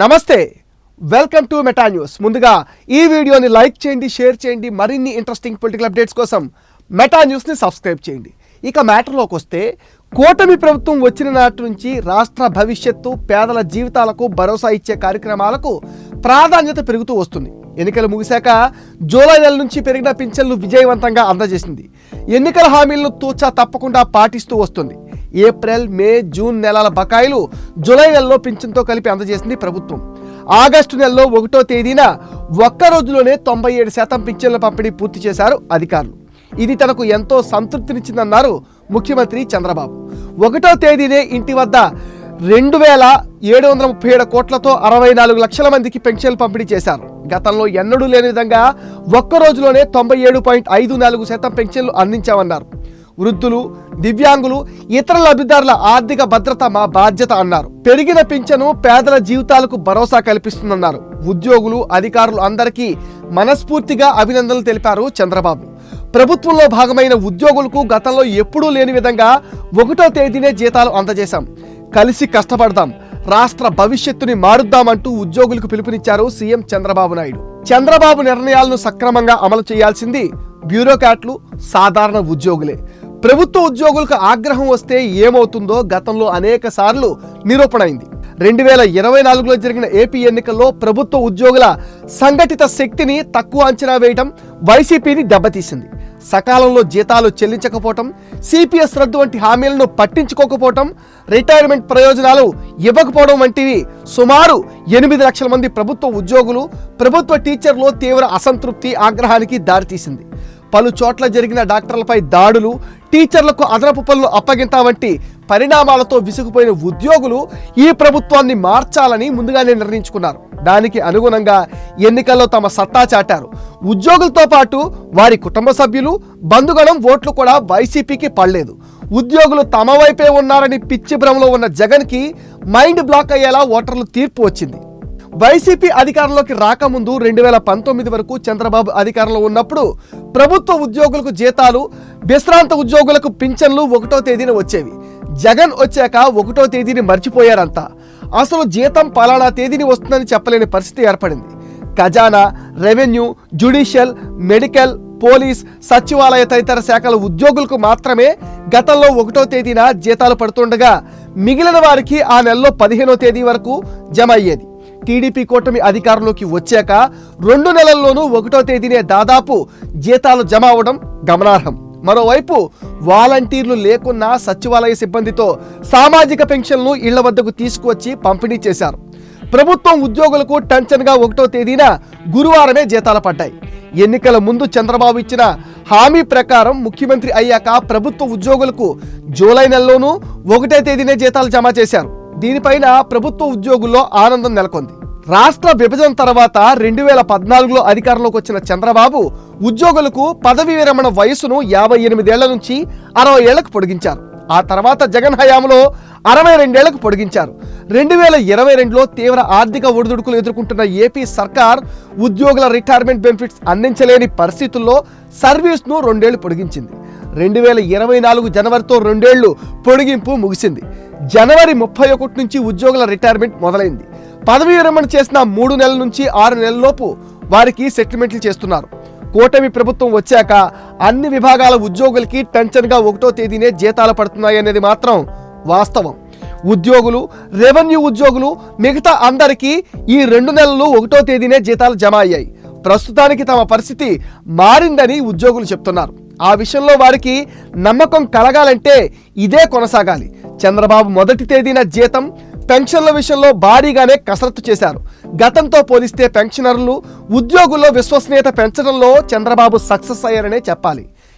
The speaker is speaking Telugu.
నమస్తే. వెల్కమ్ టు మెటా న్యూస్ ముందుగా ఈ వీడియోని లైక్ చేయండి షేర్ చేయండి మరిన్ని ఇంట్రెస్టింగ్ పొలిటికల్ అప్డేట్స్ కోసం మెటా న్యూస్ని సబ్స్క్రైబ్ చేయండి. ఇక మ్యాటర్లోకి వస్తే కూటమి ప్రభుత్వం వచ్చిన నాటి నుంచి రాష్ట్ర భవిష్యత్తు పేదల జీవితాలకు భరోసా ఇచ్చే కార్యక్రమాలకు ప్రాధాన్యత పెరుగుతూ వస్తుంది. ఎన్నికలు ముగిశాక జూలై నెల నుంచి పెరిగిన పింఛన్లు విజయవంతంగా అందజేసింది. ఎన్నికల హామీలను తూచా తప్పకుండా పాటిస్తూ వస్తుంది. ఏప్రిల్ మే జూన్ నెలల బకాయిలు జూలై నెలలో పింఛన్తో కలిపి అందజేసింది ప్రభుత్వం. ఆగస్టు నెలలో ఒకటో తేదీన ఒక్క రోజులోనే తొంభై ఏడు శాతం పింఛన్ల పంపిణీ పూర్తి చేశారు అధికారులు. ఇది తనకు ఎంతో సంతృప్తినిచ్చిందన్నారు ముఖ్యమంత్రి చంద్రబాబు. ఒకటో తేదీనే ఇంటి వద్ద రెండు వేల ఏడు వందల ముప్పై ఏడు కోట్లతో అరవై నాలుగు లక్షల మందికి పెన్షన్లు పంపిణీ చేశారు. గతంలో ఎన్నడూ లేని విధంగా ఒక్క రోజులోనే తొంభై ఏడు పాయింట్ ఐదు నాలుగు శాతం పెన్షన్లు అందించామన్నారు. వృద్ధులు దివ్యాంగులు ఇతర లబ్ధిదారుల ఆర్థిక భద్రత మా బాధ్యత అన్నారు. పెరిగిన పింఛను పేదల జీవితాలకు భరోసా కల్పిస్తుందన్నారు. ఉద్యోగులు అధికారులు అందరికీ మనస్ఫూర్తిగా అభినందనలు తెలిపారు చంద్రబాబు. ప్రభుత్వంలో భాగమైన ఉద్యోగులకు గతంలో ఎప్పుడూ లేని విధంగా ఒకటో తేదీనే జీతాలు అందజేశాం. కలిసి కష్టపడదాం రాష్ట్ర భవిష్యత్తుని మారుద్దామంటూ ఉద్యోగులకు పిలుపునిచ్చారు సీఎం చంద్రబాబు నాయుడు. చంద్రబాబు నిర్ణయాలను సక్రమంగా అమలు చేయాల్సింది బ్యూరోక్రాట్లు సాధారణ ఉద్యోగులే. ప్రభుత్వ ఉద్యోగులకు ఆగ్రహం వస్తే ఏమవుతుందో గతంలో అనేక సార్లు నిరూపణైంది రెండు వేల ఇరవై నాలుగులో జరిగిన ఏపీ ఎన్నికల్లో ప్రభుత్వ ఉద్యోగుల సంఘటిత శక్తిని తక్కువ అంచనా వేయడం వైసీపీని దెబ్బతీసింది. సకాలంలో జీతాలు చెల్లించకపోవటం సిపిఎస్ రద్దు వంటి హామీలను పట్టించుకోకపోవటం రిటైర్మెంట్ ప్రయోజనాలు ఇవ్వకపోవడం వంటివి సుమారు ఎనిమిది లక్షల మంది ప్రభుత్వ ఉద్యోగులు ప్రభుత్వ టీచర్లు తీవ్ర అసంతృప్తి ఆగ్రహానికి దారితీసింది. పలు చోట్ల జరిగిన డాక్టర్లపై దాడులు టీచర్లకు అదనపు పనులు అప్పగింత వంటి పరిణామాలతో విసుగుపోయిన ఉద్యోగులు ఈ ప్రభుత్వాన్ని మార్చాలని ముందుగానే నిర్ణయించుకున్నారు. దానికి అనుగుణంగా ఎన్నికల్లో తమ సత్తా చాటారు. ఉద్యోగులతో పాటు వారి కుటుంబ సభ్యులు బంధుగణం ఓట్లు కూడా వైసీపీకి పడలేదు. ఉద్యోగులు తమ వైపే ఉన్నారని పిచ్చి భ్రమలో ఉన్న జగన్కి మైండ్ బ్లాక్ అయ్యేలా ఓటర్లు తీర్పు వచ్చింది. వైసీపీ అధికారంలోకి రాకముందు రెండు వేల పంతొమ్మిది వరకు చంద్రబాబు అధికారంలో ఉన్నప్పుడు ప్రభుత్వ ఉద్యోగులకు జీతాలు విశ్రాంత ఉద్యోగులకు పింఛన్లు ఒకటో తేదీన వచ్చేవి. జగన్ వచ్చాక ఒకటో తేదీని మర్చిపోయారంతా అసలు జీతం పలానా తేదీని వస్తుందని చెప్పలేని పరిస్థితి ఏర్పడింది. ఖజానా రెవెన్యూ జ్యుడిషియల్ మెడికల్ పోలీస్ సచివాలయ తదితర శాఖల ఉద్యోగులకు మాత్రమే గతంలో ఒకటో తేదీన జీతాలు పడుతుండగా మిగిలిన వారికి ఆ నెలలో పదిహేనో తేదీ వరకు జమ అయ్యేది. టీడీపీ కూటమి అధికారంలోకి వచ్చాక రెండు నెలల్లోనూ ఒకటో తేదీనే దాదాపు జీతాలు జమ అవడం గమనార్హం. మరోవైపు వాలంటీర్లు లేకున్నా సచివాలయ సిబ్బందితో సామాజిక పెన్షన్లు ఇళ్ళ వద్దకు తీసుకువచ్చి పంపిణీ చేశారు. ప్రభుత్వం ఉద్యోగులకు టెన్షన్గా ఒకటో తేదీన గురువారమే జీతాలు పడ్డాయి. ఎన్నికల ముందు చంద్రబాబు ఇచ్చిన హామీ ప్రకారం ముఖ్యమంత్రి అయ్యాక ప్రభుత్వ ఉద్యోగులకు జూలై నెలలోనూ ఒకటే తేదీనే జీతాలు జమ చేశారు. దీనిపైన ప్రభుత్వ ఉద్యోగుల్లో ఆనందం నెలకొంది. రాష్ట్ర విభజన తర్వాత రెండు వేల పద్నాలుగులో అధికారంలోకి వచ్చిన చంద్రబాబు ఉద్యోగులకు పదవి విరమణ వయసును యాభై ఎనిమిదేళ్ళ నుంచి అరవై ఏళ్ళకు పొడిగించారు. ఆ తర్వాత జగన్ హయాంలో అరవై రెండేళ్ళకు పొడిగించారు. రెండు వేల ఇరవై రెండులో తీవ్ర ఆర్థిక ఒడిదుడుకులు ఎదుర్కొంటున్న ఏపీ సర్కార్ ఉద్యోగుల రిటైర్మెంట్ బెనిఫిట్స్ అందించలేని పరిస్థితుల్లో సర్వీస్ను రెండేళ్ళు పొడిగించింది. రెండు వేల ఇరవై నాలుగు జనవరితో రెండేళ్ళు పొడిగింపు ముగిసింది. జనవరి ముప్పై ఒకటి నుంచి ఉద్యోగుల రిటైర్మెంట్ మొదలైంది. పదవీ విరమణ చేసిన మూడు నెలల నుంచి ఆరు నెలలలోపు వారికి సెటిల్మెంట్లు చేస్తున్నారు. కూటమి ప్రభుత్వం వచ్చాక అన్ని విభాగాల ఉద్యోగులకి టెన్షన్గా ఒకటో తేదీనే జీతాలు పడుతున్నాయి అనేది మాత్రం వాస్తవం. ఉద్యోగులు రెవెన్యూ ఉద్యోగులు మిగతా అందరికీ ఈ రెండు నెలలు ఒకటో తేదీనే జీతాలు జమ అయ్యాయి. ప్రస్తుతానికి తమ పరిస్థితి మారిందని ఉద్యోగులు చెప్తున్నారు. ఆ విషయంలో వారికి నమ్మకం కలగాలంటే ఇదే కొనసాగాలి. చంద్రబాబు మొదటి తేదీన జీతం పెన్షన్ల విషయంలో భారీగానే కసరత్తు చేశారు. గతంతో పోలిస్తే పెన్షనర్లు ఉద్యోగుల్లో విశ్వసనీయత పెంచడంలో చంద్రబాబు సక్సెస్ అయ్యారనే చెప్పాలి.